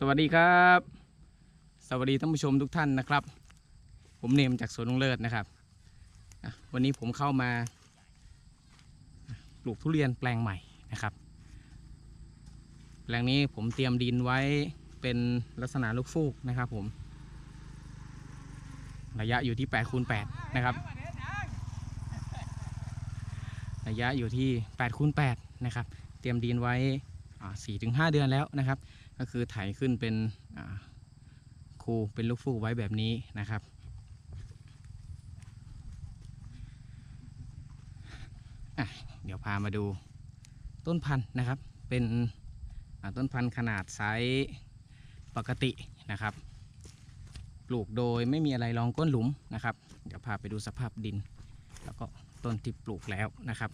สวัสดีครับ สวัสดีท่านผู้ชมทุกท่านนะครับ ผมเนมจากสวนลุงเลิศนะครับ วันนี้ผมเข้ามาปลูกทุเรียนแปลงใหม่นะครับ แปลงนี้ผมเตรียมดินไว้เป็นลักษณะลูกฟูกนะครับผม ระยะอยู่ที่8คูณ8นะครับ ระยะอยู่ที่8คูณ8นะครับ เตรียมดินไว้สี่ถึงห้าเดือนแล้วนะครับ ก็คือไถขึ้นเป็นคูเป็นลูกฟูกไว้แบบนี้นะครับ เดี๋ยวพามาดูต้นพันธุ์นะครับ เป็นต้นพันธุ์ขนาดไซส์ปกตินะครับ ปลูกโดยไม่มีอะไรรองก้นหลุมนะครับ เดี๋ยวพาไปดูสภาพดิน แล้วก็ต้นที่ปลูกแล้วนะครับ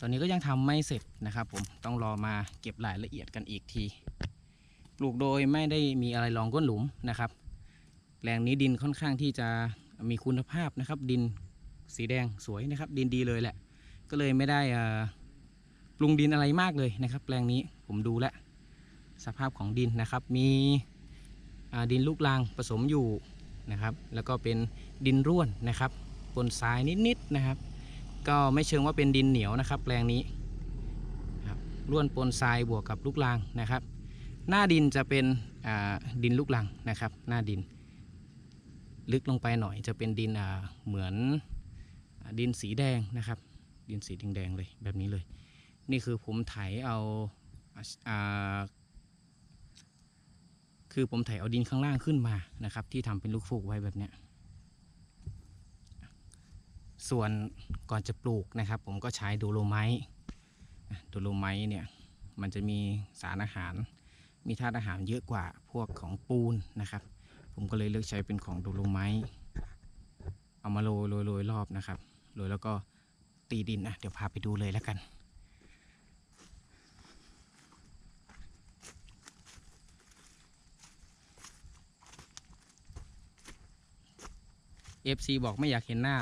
ตอนนี้ก็ยังทำไม่เสร็จนะครับผมต้องรอมาเก็บรายละเอียดกันอีกที ปลูกโดยไม่ได้มีอะไรรองก้นหลุมนะครับแปลงนี้ดินค่อนข้างที่จะมีคุณภาพนะครับ ดินสีแดงสวยนะครับ ดินดีเลยแหละ ก็เลยไม่ได้ปรุงดินอะไรมากเลยนะครับ แปลงนี้ผมดูแลสภาพของดินนะครับ มีดินลูกรังผสมอยู่นะครับ แล้วก็เป็นดินร่วนนะครับปนทรายนิดๆนะครับ ก็ไม่เชิงว่าเป็นดินเหนียวนะครับแปลงนี้ครับร่วนปนทรายบวกกับลูกรังนะครับ หน้าดินจะเป็นดินลูกรังนะครับ หน้าดิน ลึกลงไปหน่อยจะเป็นดินเหมือนดินสีแดงนะครับ ดินสีแดงๆเลยแบบนี้เลย นี่คือผมไถเอาอาคือผมไถเอาดินข้างล่างขึ้นมานะครับ ที่ทำเป็นลูกฟูกไว้แบบเนี้ย ส่วนก่อนจะปลูกนะครับ ผมก็ใช้ดูโลไมต์ดูโลไมต์เนี่ยมันจะมีสารอาหาร มีธาตุอาหารเยอะกว่าพวกของปูนนะครับ ผมก็เลยเลือกใช้เป็นของดูโลไมต์เอามาโรยโรยโรยรอบนะครับโรยแล้วก็ตีดินนะเดี๋ยวพาไปดูเลยแล้วกัน FC บอกไม่อยากเห็นหน้า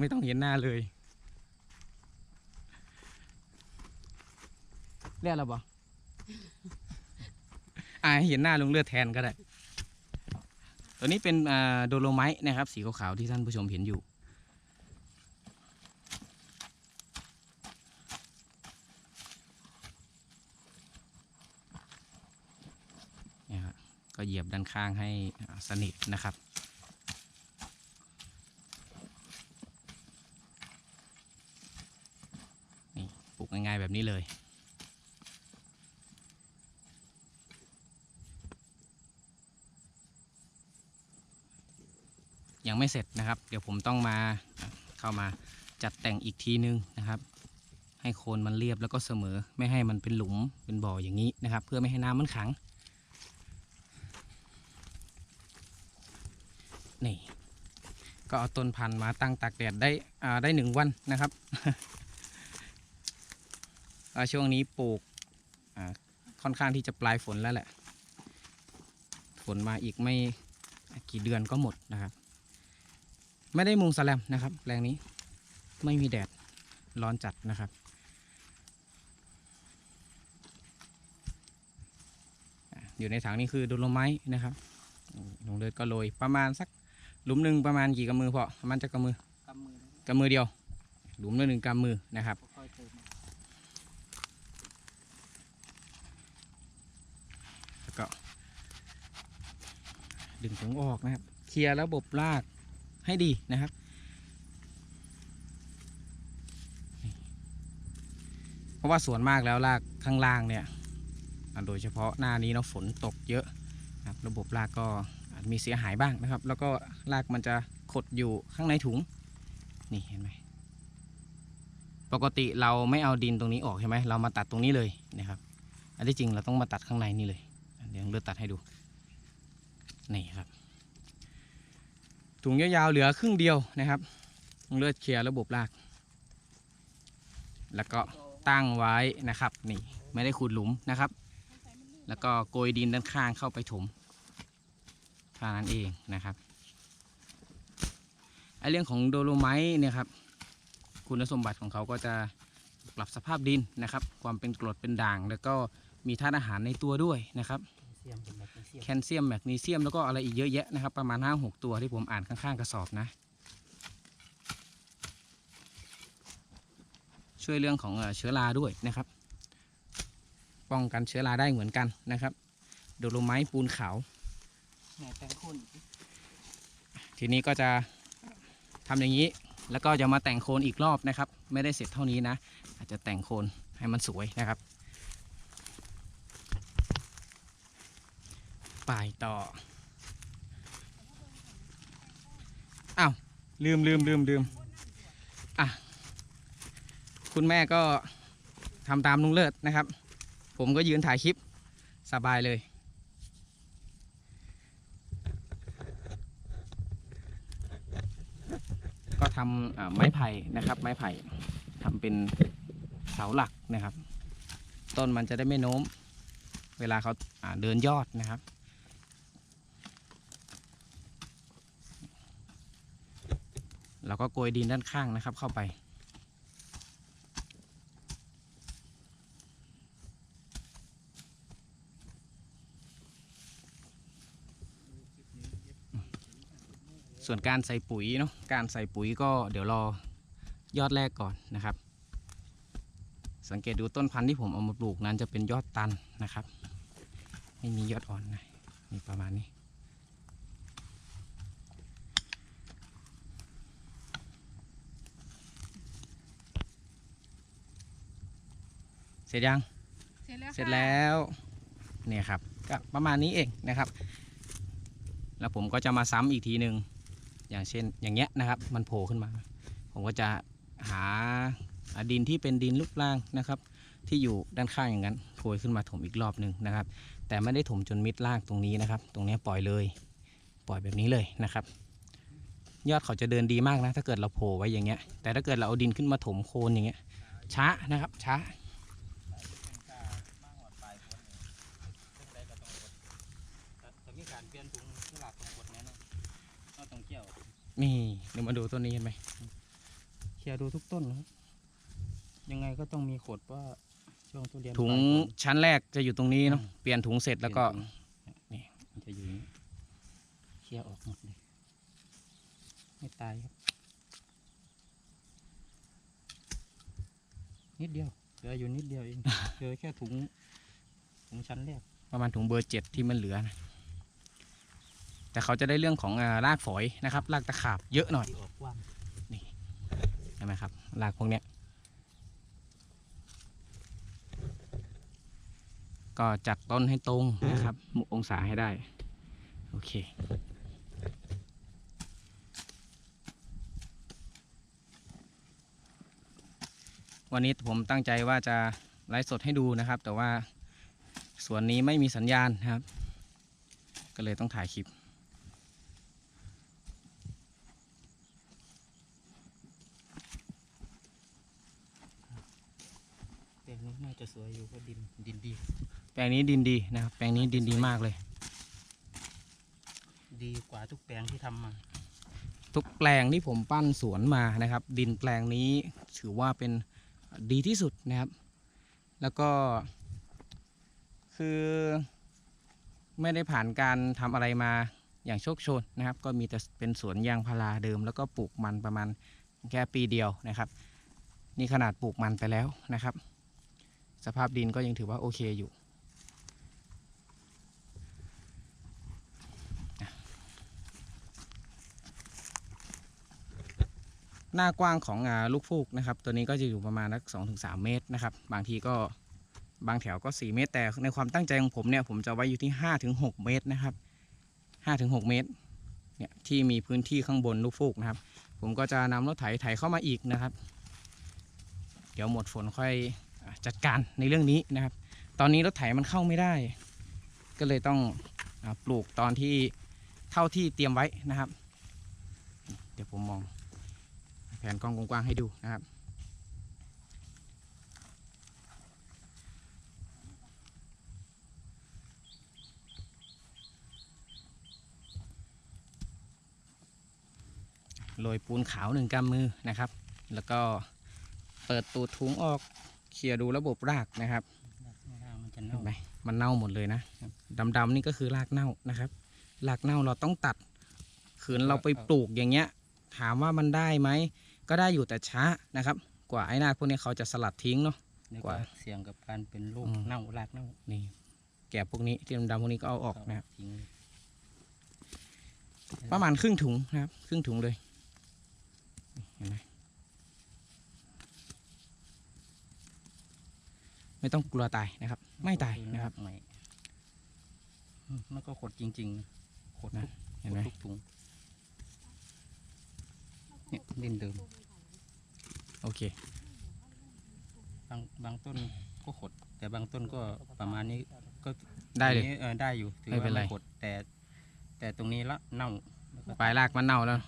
ไม่ต้องเห็นหน้าเลยเรียกเราบออ่าเห็นหน้าลุงเลือดแทนก็ได้ ตัวนี้เป็นโดโลไมต์นะครับ สีขาวๆที่ท่านผู้ชมเห็นอยู่นี่ครับก็เหยียบด้านข้างให้สนิทนะครับ นี่ปลูก ง่ายๆแบบนี้เลย ยังไม่เสร็จนะครับ เดี๋ยวผมต้องมาเข้ามาจัดแต่งอีกทีนึงนะครับ ให้โคนมันเรียบแล้วก็เสมอ ไม่ให้มันเป็นหลุมเป็นบ่ออย่างนี้นะครับ เพื่อไม่ให้น้ำมันขังนี่ก็เอาต้นพันธุ์มาตั้งตากแดดได้อ่าได้หนึ่งวันนะครับ ช่วงนี้ปลูกอ่าค่อนข้างที่จะปลายฝนแล้วแหละ ฝนมาอีกไม่กี่เดือนก็หมดนะครับ ไม่ได้มุงสแลมนะครับแปลงนี้ไม่มีแดดร้อนจัดนะครับอะอยู่ในถังนี้คือโดโลไมต์นะครับอืมลงเลือดก็โรยประมาณสักหลุมหนึ่งประมาณกี่กำมือพอประมาณจะกำมือกำมือนะกำมือเดียว หลุมละหนึ่งกำมือนะครับ ค่อยๆเติม แล้วก็ดึงถุง ออกนะครับ เคลียร์ระบบรากให้ดีนะครับ เพราะว่าส่วนมากแล้วรากข้างล่างเนี่ยโดยเฉพาะหน้านี้เนาะฝนตกเยอะนะครับระบบรากก็อาจมีเสียหายบ้างนะครับ แล้วก็รากมันจะขดอยู่ข้างในถุง นี่เห็นไหมปกติเราไม่เอาดินตรงนี้ออกใช่ไหมเรามาตัดตรงนี้เลยนะครับ อันที่จริงเราต้องมาตัดข้างในนี่เลย เดี๋ยวเลือดตัดให้ดู นี่ครับ ถุงยาวๆเหลือครึ่งเดียวนะครับเลือดเคลียร์ระบบราก แล้วก็ตั้งไว้นะครับ นี่ไม่ได้ขุดหลุมนะครับ แล้วก็โกยดินด้านข้างเข้าไปถมเท่านั้นเองนะครับไอเรื่องของโดโลไมต์เนี่ยครับคุณสมบัติของเขาก็จะปรับสภาพดินนะครับ ความเป็นกรดเป็นด่าง แล้วก็มีธาตุอาหารในตัวด้วยนะครับ เสียมเป็นแบบเสียมแคลเซียมแมกนีเซียมแล้วก็อะไรอีกเยอะแยะนะครับ ประมาณ 5-6 ตัวที่ผมอ่านข้างๆกระสอบนะ ช่วยเรื่องของเอ่อเชื้อราด้วยนะครับ ป้องกันเชื้อราได้เหมือนกันนะครับโดโลไม้ต์ปูนขาวแหน่แตงข้นทีนี้ก็จะทำอย่างนี้แล้วก็จะมาแต่งโคนอีกรอบนะครับ ไม่ได้เสร็จเท่านี้นะ อาจจะแต่งโคนให้มันสวยนะครับ ไปต่อ อ้าว ลืมลืมลืมลืมอะ คุณแม่ก็ทำตามลุงเลิศนะครับ ผมก็ยืนถ่ายคลิปสบายเลยก็ทำไม้ไผ่นะครับ ไม้ไผ่ทำเป็นเสาหลักนะครับ ต้นมันจะได้ไม่โน้ม เวลาเขาเดินยอดนะครับ เราก็โกยดินด้านข้างนะครับเข้าไป ส่วนการใส่ปุ๋ยเนาะการใส่ปุ๋ยก็เดี๋ยวรอยอดแรกก่อนนะครับ สังเกตดูต้นพันธุ์ที่ผมเอามาปลูกนั้นจะเป็นยอดตันนะครับ ไม่มียอดอ่อนนะนี่ประมาณนี้ เสร็จยัง เสร็จแล้วเสร็จค่ะแล้ว เนี่ยครับ ก็ประมาณนี้เองนะครับ แล้วผมก็จะมาซ้ำอีกทีหนึ่งอย่างเช่นอย่างเงี้ยนะครับ มันโผล่ขึ้นมา ผมก็จะหาอ่าดินที่เป็นดินลูกล่างนะครับ ที่อยู่ด้านข้างอย่างนั้นโผล่ขึ้นมาถมอีกรอบหนึ่งนะครับ แต่ไม่ได้ถมจนมิดล่างตรงนี้นะครับ ตรงเนี้ยปล่อยเลย ปล่อยแบบนี้เลยนะครับ ยอดเขาจะเดินดีมากนะ ถ้าเกิดเราโผล่ไว้อย่างเงี้ย แต่ถ้าเกิดเราเอาดินขึ้นมาถมโคนอย่างเงี้ยช้านะครับช้า แต่มีการเปลี่ยนถุงสลับตรงกดแน่นอนก็ต้องเกี่ยว นี่เดี๋ยวมาดูต้นนี้เห็นไหมเคลียร์ดูทุกต้นนะครับยังไงก็ต้องมีขดว่าช่วงทุเรียนถุงปลายฝนชั้นแรกจะอยู่ตรงนี้เนาะเปลี่ยนถุงเสร็จแล้วก็นี่มันจะอยู่อย่างนี้เคลียร์ออกหมดเลยไม่ตายครับ นิดเดียวเหลืออยู่นิดเดียวเองเหลือแค่ถุงถุงชั้นแรกประมาณถุงเบอร์เจ็ดที่มันเหลือนะ แต่เขาจะได้เรื่องของรากฝอยนะครับรากตะขาบเยอะหน่อยที่ใช่ไหมครับรากพวกเนี้ยก็จัดต้นให้ตรงนะครับมุองศาให้ได้ โอเค วันนี้ผมตั้งใจว่าจะไลฟ์สดให้ดูนะครับ แต่ว่าส่วนนี้ไม่มีสัญญาณนะครับ ก็เลยต้องถ่ายคลิป แปลง นี้น่าจะสวยอยู่เพราะดินดินดี แปลงนี้ดินดีนะครับ แปลงนี้ดินดีมากเลย ดีกว่าทุกแปลงที่ทำมา ทุกแปลงที่ผมปั้นสวนมานะครับ ดินแปลงนี้ถือว่าเป็นดีที่สุดนะครับ แล้วก็ คือไม่ได้ผ่านการทำอะไรมาอย่างโชคโชนนะครับ ก็มีแต่เป็นสวนยางพาราเดิม แล้วก็ปลูกมันประมาณแค่ปีเดียวนะครับ นี่ขนาดปลูกมันไปแล้วนะครับ สภาพดินก็ยังถือว่าโอเคอยู่ หน้ากว้างของลูกฟูกนะครับ ตัวนี้ก็จะอยู่ประมาณสักสองถึงสามเมตรนะครับ บางทีก็บางแถวก็ 4 เมตร แต่ในความตั้งใจของผมเนี่ย ผมจะไว้อยู่ที่5ถึง6เมตรนะครับ5ถึง6เมตรเนี่ยที่มีพื้นที่ข้างบนลูกฟูกนะครับ ผมก็จะนำรถไถไถเข้ามาอีกนะครับ เดี๋ยวหมดฝนค่อย จัดการในเรื่องนี้นะครับ ตอนนี้รถไถมันเข้าไม่ได้ ก็เลยต้องปลูกตอนที่เท่าที่เตรียมไว้นะครับ เดี๋ยวผมมองแผนกล้องกว้างๆให้ดูนะครับโรยปูนขาวหนึ่งกำมือนะครับ แล้วก็เปิดตูดถุงออก เคลียร์ดูระบบรากนะครับรากมันจะเห็เน่านไหมมันเน่าหมดเลยนะดำๆนี่ก็คือรากเน่านะครับรากเน่าเราต้องตัดขืนเราไปปลูกอย่างเงี้ย ถามว่ามันได้ไหมก็ได้อยู่แต่ช้านะครับ กว่าไอ้รากพวกนี้เขาจะสลัดทิ้งเนาะนี่กว่าเสี่ยงกับการเป็นโรคอืมเน่ารากเน่านี่แกะพวกนี้ที่ดำๆพวกนี้ก็เอาออกนะครับทิ้งประมาณครึ่งถุงนะครับ ครึ่งถุงเลยเห็นไหม ไม่ต้องกลัวตายนะครับ ไม่ตายนะครับไม่อืมมันก็ขดจริงๆขดนะทุกเห็นไหมขดทุกถุงเนี่ยดินเดิม โอเค บางบางต้นก็ขด แต่บางต้นก็ประมาณนี้ก็ได้เลยตรงนี้เออได้อยู่ถือไม่เป็นว่าไรไม่ขดแต่ แต่ตรงนี้ละเน่าแล้วก็ปลายรากมันเน่าแล้ว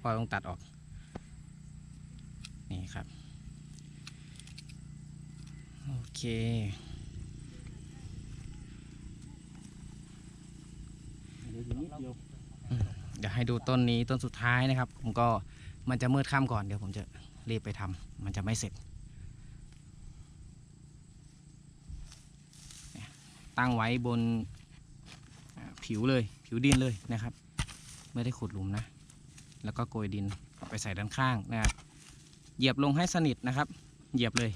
พอต้องตัดออก นี่ครับ โอ เคเหลืออยู่นิดเดียวเดี๋ยวให้ดูต้นนี้ต้นสุดท้ายนะครับ ผมก็มันจะมืดค่ำก่อนเดี๋ยวผมจะรีบไปทำมันจะไม่เสร็จเนี่ยตั้งไว้บนอ่าผิวเลยผิวดินเลยนะครับ ไม่ได้ขุดหลุมนะ แล้วก็โกยดินไปใส่ด้านข้างนะครับเหยียบลงให้สนิทนะครับ เหยียบเลย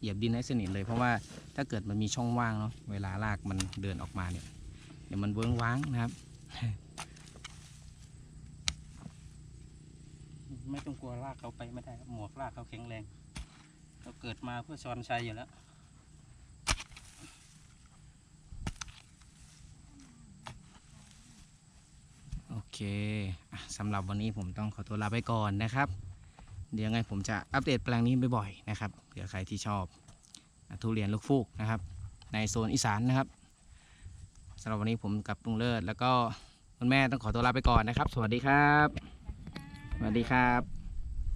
เหยียบดินให้สนิทเลย เพราะว่าถ้าเกิดมันมีช่องว่างเนาะเวลารากมันเดินออกมาเนี่ยเดี๋ยวมันเวิ้งว้างนะครับ ไม่ต้องกลัวลากเขาไปไม่ได้ครับหมวกลากเขาแข็งแรงเราเกิดมาเพื่อชอนชัยอยู่แล้วโอเคอะสำหรับวันนี้ผมต้องขอตัวลาไปก่อนนะครับ เดี๋ยวไงผมจะอัปเดตแปลงนี้บ่อยๆนะครับเผื่อใครที่ชอบทุเรียนลูกฟูกนะครับ ในโซนอีสานนะครับสำหรับวันนี้ผมกับลุงเลิศแล้วก็คุณแม่ต้องขอตัวลาไปก่อนนะครับ สวัสดีครับ สวัสดีครับ